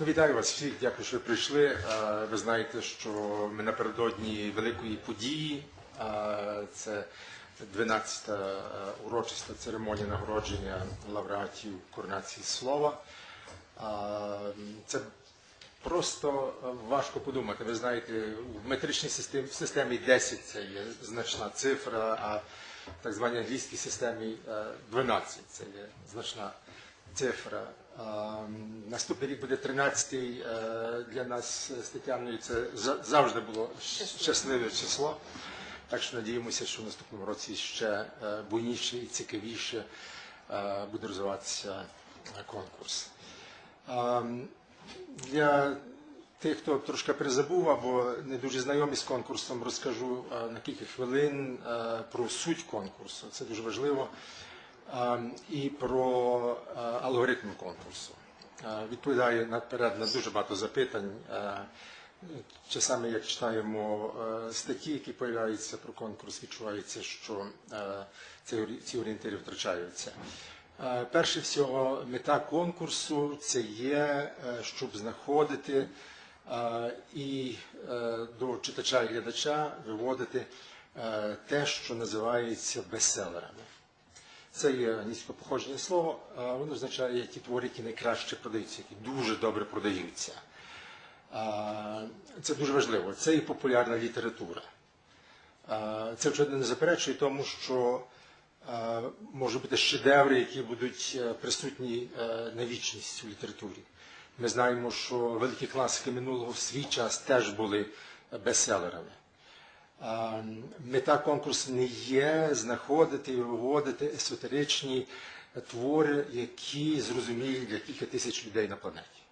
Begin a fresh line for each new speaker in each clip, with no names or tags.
Ну, вітаю вас всіх, дякую, що ви прийшли. Е, Ви знаєте, що ми напередодні великої події. Е, Це 12-та е, урочиста церемонія нагородження лауреатів коронації слова. Це просто важко подумати. Ви знаєте, в метричній системі, в системі 10 це є значна цифра, а в так званій англійській системі е, 12 це є значна цифра. А, Наступний рік буде 13-й е, для нас з Тетяною. Це за- завжди було щасливе число. Так що надіємося, що в наступному році ще е, буйніше і цікавіше е, буде розвиватися конкурс. Для тих, хто трошки перезабув або не дуже знайомі з конкурсом, розкажу на кілька хвилин про суть конкурсу. Це дуже важливо. Е, І про е, алгоритм конкурсу. Е, Відповідає наперед на дуже багато запитань. Е, Часами, як читаємо статті, які появляються про конкурс, відчувається, що ці орієнтири втрачаються. Перше всього, мета конкурсу це є, щоб знаходити і до читача і глядача виводити те, що називається бестселерами. Це є англійське походження слово, воно означає ті твори, які найкраще продаються, які дуже добре продаються. Це дуже важливо. Це і популярна література. Це вже не заперечує тому, що можуть бути шедеври, які будуть е, присутні е, на вічність у літературі. Ми знаємо, що великі класики минулого в свій час теж були бестселерами. Мета конкурсу не є знаходити і виводити есотеричні твори, які зрозумілі для кілька тисяч людей на планеті.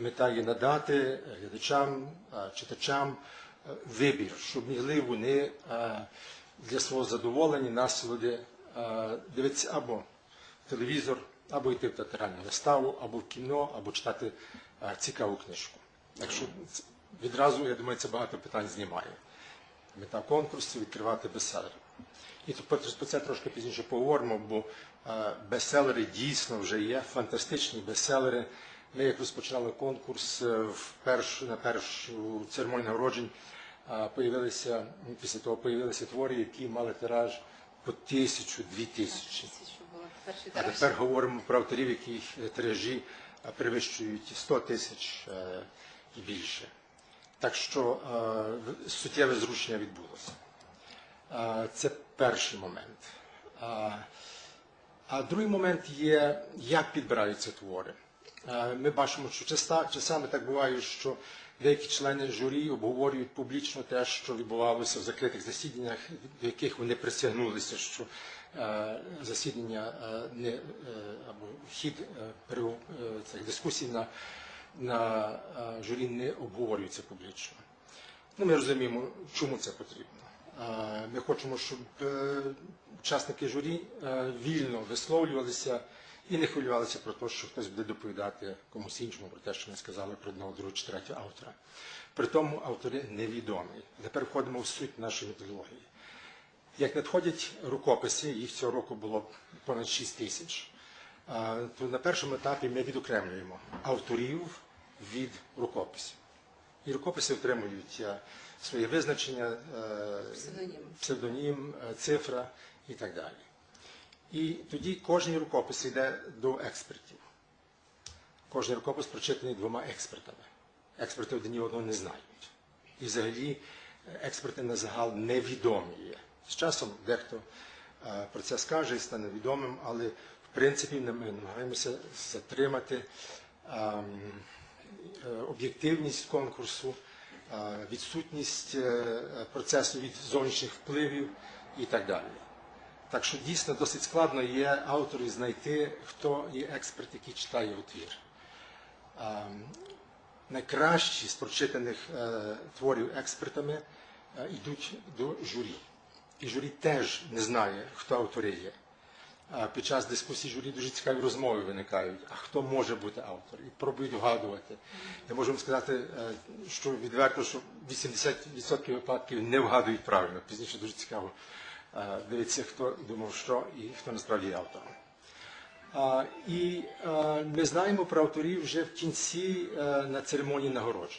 Мета є надати глядачам, читачам е, вибір, щоб могли вони е, для свого задоволення, насолоди е, дивитися або телевізор, або йти в театральну виставу, або в кіно, або читати цікаву книжку. Так відразу, я думаю, це багато питань знімає. Мета конкурсу відкривати бестселери. І тут про це трошки пізніше поговоримо, бо е, бестселери дійсно вже є, фантастичні бестселери. Ми як розпочинали конкурс е, в першу, на першу церемонію нагороджень, е, появилися, після того появилися твори, які мали тираж по тисячу, дві тисячі. А тепер говоримо про авторів, які тиражі перевищують 100 тисяч і більше. Так що е, суттєве зрушення відбулося. Е, Це перший момент. А- А другий момент є, як підбираються твори. Е, Ми бачимо, що часами так буває, що деякі члени журі обговорюють публічно те, що відбувалося в закритих засіданнях, до яких вони присягнулися, що е, засідання е, не е, або хід е, е, цих дискусій на, на е, журі не обговорюється публічно. Ну, ми розуміємо, чому це потрібно. Е, Ми хочемо, щоб е, учасники журі вільно висловлювалися і не хвилювалися про те, що хтось буде доповідати комусь іншому про те, що ми сказали про одного, другого чи третього автора. При тому автори невідомі. Тепер входимо в суть нашої методології. Як надходять рукописи, їх цього року було понад 6 тисяч, то на першому етапі ми відокремлюємо авторів від рукописів. І рукописи отримують е, своє визначення, е,
Псевдонім.
псевдонім, е, цифра і так далі. І тоді кожен рукопис йде до експертів. Кожен рукопис прочитаний двома експертами. Експерти один одного не знають. І взагалі експерти на загал невідомі є. З часом дехто про це скаже і стане відомим, але принципі ми намагаємося затримати ем, е, об'єктивність конкурсу, е, відсутність е, процесу від зовнішніх впливів і так далі. Так що дійсно досить складно є автору знайти, хто є експерт, який читає його твір. Ем, Найкращі з прочитаних творів експертами йдуть до журі. І журі теж не знає, хто автори є. Під час дискусії журі дуже цікаві розмови виникають. А хто може бути автор? І пробують вгадувати. Я можу вам сказати, е, що відверто, що 80% випадків не вгадують правильно. Пізніше дуже цікаво е, дивитися, хто думав, що і хто насправді є автором. І е, ми знаємо про авторів вже в кінці на церемонії нагородження.